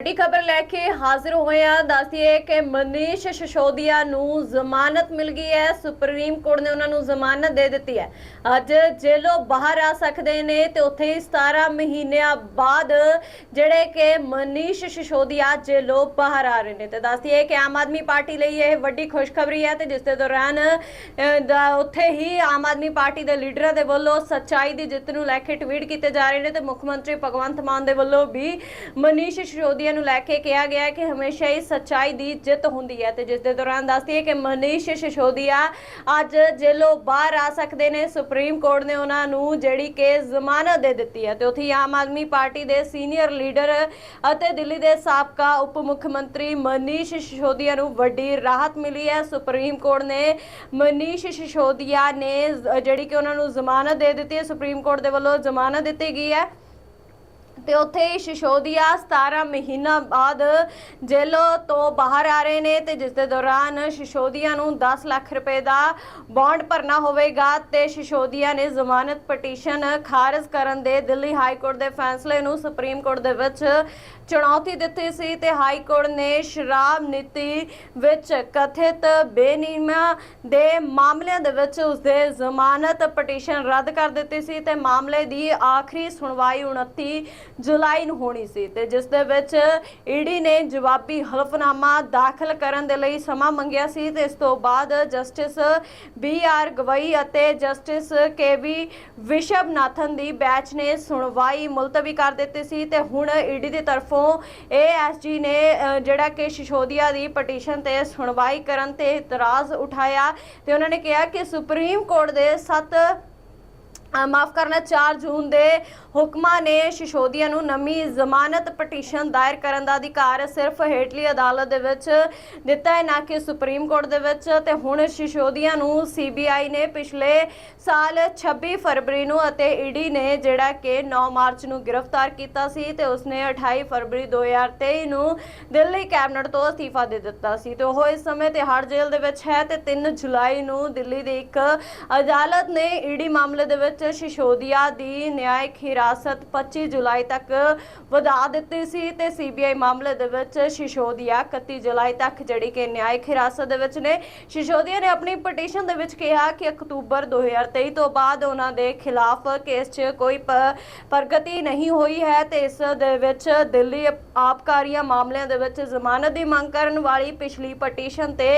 ਵੱਡੀ ਖਬਰ ਲੈ ਕੇ ਹਾਜ਼ਰ ਹੋਏ ਹਾਂ ਦੱਸਦੀਏ ਕਿ ਮਨੀਸ਼ ਸ਼ਿਸ਼ੋਦੀਆ ਨੂੰ ਜ਼ਮਾਨਤ ਮਿਲ ਗਈ ਹੈ। ਸੁਪਰੀਮ ਕੋਰਟ ਨੇ ਉਹਨਾਂ ਨੂੰ ਜ਼ਮਾਨਤ ਦੇ ਦਿੱਤੀ ਹੈ। ਅੱਜ ਜੇਲੋਂ ਬਾਹਰ ਆ ਸਕਦੇ ਨੇ ਤੇ ਉੱਥੇ ਹੀ 17 ਮਹੀਨਿਆਂ ਬਾਅਦ ਜਿਹੜੇ ਕਿ ਮਨੀਸ਼ ਸ਼ਿਸ਼ੋਦੀਆ ਜੇਲੋਂ ਬਾਹਰ ਆ ਰਹੇ ਨੇ। ਤੇ ਦੱਸਦੀਏ ਕਿ ਆਮ ਆਦਮੀ ਪਾਰਟੀ ਲਈ ਇਹ ਵੱਡੀ ਖੁਸ਼ਖਬਰੀ ਹੈ ਤੇ ਜਿਸ ਦੇ ਦੌਰਾਨ ਉੱਥੇ ਹੀ ਆਮ ਆਦਮੀ ਪਾਰਟੀ ਦੇ ਲੀਡਰਾਂ ਦੇ ਵੱਲੋਂ ਸੱਚਾਈ ਦੀ ਜਿੱਤ ਨੂੰ ਲੈ ਕੇ ਟਵੀਟ ਕੀਤੇ ਜਾ ਰਹੇ ਨੇ ਤੇ ਮੁੱਖ ਮੰਤਰੀ ਭਗਵੰਤ ਮਾਨ ਦੇ ਵੱਲੋਂ ਵੀ ਮਨੀਸ਼ ਸ਼ਿਸ਼ੋਦੀਆ ਨੂੰ ਲੈ ਕੇ ਕਿਹਾ ਗਿਆ ਕਿ ਹਮੇਸ਼ਾ ਹੀ ਸੱਚਾਈ ਦੀ ਜਿੱਤ ਹੁੰਦੀ ਹੈ ਤੇ ਜਿਸ ਦੇ ਦੌਰਾਨ ਦੱਸਦੀ ਹੈ ਕਿ ਮਨੀਸ਼ ਸ਼ਿਸ਼ੋਦੀਆ ਅੱਜ ਜੇਲੋਂ ਬਾਹਰ ਆ ਸਕਦੇ ਨੇ। ਸੁਪਰੀਮ ਕੋਰਟ ਨੇ ਉਹਨਾਂ ਨੂੰ ਜਿਹੜੀ ਕਿ ਜ਼ਮਾਨਤ ਦੇ ਦਿੱਤੀ ਹੈ ਤੇ ਉੱਥੇ ਆਮ ਆਦਮੀ ਪਾਰਟੀ ਦੇ ਸੀਨੀਅਰ ਲੀਡਰ ਅਤੇ ਦਿੱਲੀ ਦੇ ਸਾਬਕਾ ਉਪ ਮੁੱਖ ਮੰਤਰੀ ਮਨੀਸ਼ ਸ਼ਿਸ਼ੋਦੀਆ ਨੂੰ ਵੱਡੀ ਰਾਹਤ ਮਿਲੀ ਹੈ। ਸੁਪਰੀਮ ਕੋਰਟ ਨੇ ਮਨੀਸ਼ ਸ਼ਿਸ਼ੋਦੀਆ ਨੇ ਜਿਹੜੀ ਕਿ ਉਹਨਾਂ ਨੂੰ ਜ਼ਮਾਨਤ ਦੇ ਦਿੱਤੀ ਹੈ, ਸੁਪਰੀਮ ਕੋਰਟ ਦੇ ਵੱਲੋਂ ਜ਼ਮਾਨਤ ਦਿੱਤੀ ਗਈ ਹੈ। ਤੇ ਉੱਥੇ ਹੀ ਸ਼ਿਸ਼ੋਦੀਆ 17 ਮਹੀਨਾ ਬਾਅਦ ਜੇਲ੍ਹ ਤੋਂ ਬਾਹਰ ਆ ਰਹੇ ਨੇ ਤੇ ਜਿਸ ਦੇ ਦੌਰਾਨ ਸ਼ਿਸ਼ੋਦੀਆ ਨੂੰ 10 ਲੱਖ ਰੁਪਏ ਦਾ ਬੌਂਡ ਭਰਨਾ ਹੋਵੇਗਾ ਤੇ ਸ਼ਿਸ਼ੋਦੀਆ ਨੇ ਜ਼ਮਾਨਤ ਪਟੀਸ਼ਨ ਖਾਰਜ ਕਰਨ ਦੇ ਦਿੱਲੀ ਹਾਈ ਕੋਰਟ ਦੇ ਫੈਸਲੇ ਨੂੰ ਸੁਪਰੀਮ ਕੋਰਟ ਦੇ ਵਿੱਚ ਚੁਣੌਤੀ ਦਿੱਤੀ ਸੀ ਤੇ ਹਾਈ ਕੋਰਟ ਨੇ ਸ਼ਰਾਬ ਨੀਤੀ ਵਿੱਚ ਕਥਿਤ ਬੇਨਿਯਮਾਂ ਦੇ ਮਾਮਲਿਆਂ ਦੇ ਵਿੱਚ ਉਸਦੇ ਜ਼ਮਾਨਤ ਪਟੀਸ਼ਨ ਰੱਦ ਕਰ ਦਿੱਤੀ ਸੀ ਤੇ ਮਾਮਲੇ ਦੀ ਆਖਰੀ ਸੁਣਵਾਈ 29 ਜੁਲਾਈ ਨੂੰ ਹੋਣੀ ਸੀ ਤੇ ਜਿਸ ਦੇ ਵਿੱਚ ਈਡੀ ਨੇ ਜਵਾਬੀ ਹਲਫਨਾਮਾ ਦਾਖਲ ਕਰਨ ਦੇ ਲਈ ਸਮਾਂ ਮੰਗਿਆ ਸੀ ਤੇ ਇਸ ਤੋਂ ਬਾਅਦ ਜਸਟਿਸ ਬੀ ਆਰ ਗਵਈ ਅਤੇ ਜਸਟਿਸ ਕੇ ਵੀ ਵਿਸ਼ਵਨਾਥਨ ਦੀ ਬੈਂਚ ਨੇ ਸੁਣਵਾਈ ਮੁਲਤਵੀ ਕਰ ਦਿੱਤੀ ਸੀ ਤੇ ਹੁਣ ਈਡੀ ਦੀ ਤਰਫੋਂ ਏਐਸਜੀ ਨੇ ਜਿਹੜਾ ਕਿ ਸ਼ਿਸ਼ੋਦੀਆ ਦੀ ਪਟੀਸ਼ਨ ਤੇ ਸੁਣਵਾਈ ਕਰਨ ਤੇ ਇਤਰਾਜ਼ ਉਠਾਇਆ ਤੇ ਉਹਨਾਂ ਨੇ ਕਿਹਾ ਕਿ ਸੁਪਰੀਮ ਕੋਰਟ ਦੇ 7 ਮਾਫ ਕਰਨਾ 4 ਜੂਨ ਦੇ ਹੁਕਮਾਂ ਨੇ ਸ਼ਿਸ਼ੋਦੀਆ ਨੂੰ ਨਵੀਂ ਜ਼ਮਾਨਤ ਪਟੀਸ਼ਨ ਦਾਇਰ ਕਰਨ ਦਾ ਅਧਿਕਾਰ ਸਿਰਫ ਹੇਠਲੀ ਅਦਾਲਤ ਦੇ ਵਿੱਚ ਦਿੱਤਾ ਹੈ, ਨਾ ਕਿ ਸੁਪਰੀਮ ਕੋਰਟ ਦੇ ਵਿੱਚ। ਤੇ ਹੁਣ ਸ਼ਿਸ਼ੋਦੀਆ ਨੂੰ ਸੀਬੀਆਈ ਨੇ ਪਿਛਲੇ ਸਾਲ 26 ਫਰਵਰੀ ਨੂੰ ਅਤੇ ਈਡੀ ਨੇ ਜਿਹੜਾ ਕਿ 9 ਮਾਰਚ ਨੂੰ ਗ੍ਰਿਫਤਾਰ ਕੀਤਾ ਸੀ ਤੇ ਉਸਨੇ 28 ਫਰਵਰੀ 2023 ਨੂੰ ਦਿੱਲੀ ਕੈਬਨਿਟ ਤੋਂ ਅਸਤੀਫਾ ਦੇ ਦਿੱਤਾ ਸੀ। ਤੇ ਉਹ ਇਸ ਸਮੇਂ ਤਿਹਾੜ ਜੇਲ੍ਹ ਦੇ ਵਿੱਚ ਹੈ ਤੇ 3 ਜੁਲਾਈ ਨੂੰ ਦਿੱਲੀ ਦੀ ਇੱਕ ਅਦਾਲਤ ਨੇ ਈਡੀ ਮਾਮਲੇ ਦੇ ਵਿੱਚ ਸ਼ਿਸ਼ੋਦੀਆ ਦੀ ਨਿਆਇਕ ਹਿਰਾਸਤ 25 ਜੁਲਾਈ ਤੱਕ ਵਧਾ ਦਿੱਤੀ ਸੀ ਤੇ ਸੀਬੀਆਈ ਮਾਮਲੇ ਦੇ ਵਿੱਚ ਸ਼ਿਸ਼ੋਦੀਆ 31 ਜੁਲਾਈ ਤੱਕ ਜਿਹੜੀ ਕਿ ਨਿਆਇਕ ਹਿਰਾਸਤ ਦੇ ਵਿੱਚ ਨੇ। ਸ਼ਿਸ਼ੋਦੀਆ ਨੇ ਆਪਣੀ ਪਟੀਸ਼ਨ ਦੇ ਵਿੱਚ ਕਿਹਾ ਕਿ ਅਕਤੂਬਰ 2023 ਤੋਂ ਬਾਅਦ ਉਹਨਾਂ ਦੇ ਖਿਲਾਫ ਕੇਸ 'ਚ ਕੋਈ ਪ- ਪ੍ਰਗਤੀ ਨਹੀਂ ਹੋਈ ਹੈ ਤੇ ਇਸ ਦੇ ਵਿੱਚ ਦਿੱਲੀ ਆਪਕਾਰੀਆਂ ਮਾਮਲਿਆਂ ਦੇ ਵਿੱਚ ਜ਼ਮਾਨਤ ਦੀ ਮੰਗ ਕਰਨ ਵਾਲੀ ਪਿਛਲੀ ਪਟੀਸ਼ਨ ਤੇ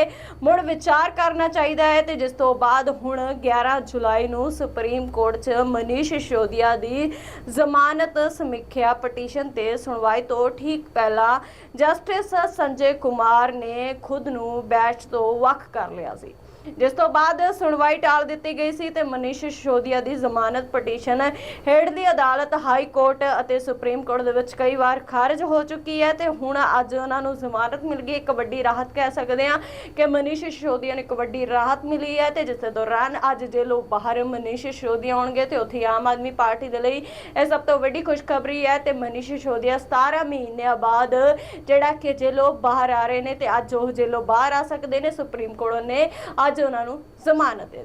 ਮੁੜ ਵਿਚਾਰ ਕਰਨਾ ਚਾਹੀਦਾ ਹੈ ਤੇ ਜਿਸ ਤੋਂ ਬਾਅਦ ਹੁਣ 11 ਜੁਲਾਈ ਨੂੰ ਸੁਪਰੀਮ ਕੋਰਟ 'ਚ ਮਨੀਸ਼ ਸਿਸੋਦੀਆ ਦੀ ਜ਼ਮਾਨਤ ਸਮੀਖਿਆ ਪਟੀਸ਼ਨ ਤੇ ਸੁਣਵਾਈ ਤੋਂ ਠੀਕ ਪਹਿਲਾਂ ਜਸਟਿਸ ਸੰਜੇ ਕੁਮਾਰ ਨੇ ਖੁਦ ਨੂੰ ਬੈਚ ਤੋਂ ਵੱਖ ਕਰ ਲਿਆ ਸੀ। ਜਿਸ ਤੋਂ ਬਾਅਦ ਸੁਣਵਾਈ ਟਾਲ ਦਿੱਤੀ ਗਈ ਸੀ ਤੇ ਮਨੀਸ਼ ਸਿਸੋਦੀਆ ਦੀ ਜ਼ਮਾਨਤ ਪਟੀਸ਼ਨ ਹੇਠਲੀ ਅਦਾਲਤ ਹਾਈ ਕੋਰਟ ਅਤੇ ਸੁਪਰੀਮ ਕੋਰਟ ਦੇ ਵਿੱਚ ਕਈ ਵਾਰ ਖਾਰਜ ਹੋ ਚੁੱਕੀ ਹੈ ਤੇ ਹੁਣ ਅੱਜ ਉਹਨਾਂ ਨੂੰ ਜ਼ਮਾਨਤ ਮਿਲ ਗਈ, ਇੱਕ ਵੱਡੀ ਰਾਹਤ ਕਹਿ ਸਕਦੇ ਹਾਂ ਕਿ ਮਨੀਸ਼ ਸਿਸੋਦੀਆ ਨੂੰ ਇੱਕ ਵੱਡੀ ਰਾਹਤ ਮਿਲੀ ਹੈ ਤੇ ਜਿਸ ਦੇ ਦੌਰਾਨ ਅੱਜ ਜੇਲੋਂ ਬਾਹਰ ਮਨੀਸ਼ ਸਿਸੋਦੀਆ ਆਉਣਗੇ ਤੇ ਉੱਥੇ ਆਮ ਆਦਮੀ ਪਾਰਟੀ ਦੇ ਲਈ ਇਹ ਸਭ ਤੋਂ ਵੱਡੀ ਖੁਸ਼ਖਬਰੀ ਹੈ ਤੇ ਮਨੀਸ਼ ਸਿਸੋਦੀਆ 17 ਮਹੀਨਿਆਂ ਬਾਅਦ ਜਿਹੜਾ ਕਿ ਜੇਲੋਂ ਬਾਹਰ ਆ ਰਹੇ ਨੇ ਤੇ ਅੱਜ ਉਹ ਜੇਲੋਂ ਬਾਹਰ ਆ ਸਕਦੇ ਨੇ, ਸੁਪਰੀਮ ਕੋਰਟ ਨੇ ਅੱਜ ਉਹਨਾਂ ਨੂੰ ਜ਼ਮਾਨਤ ਦੇ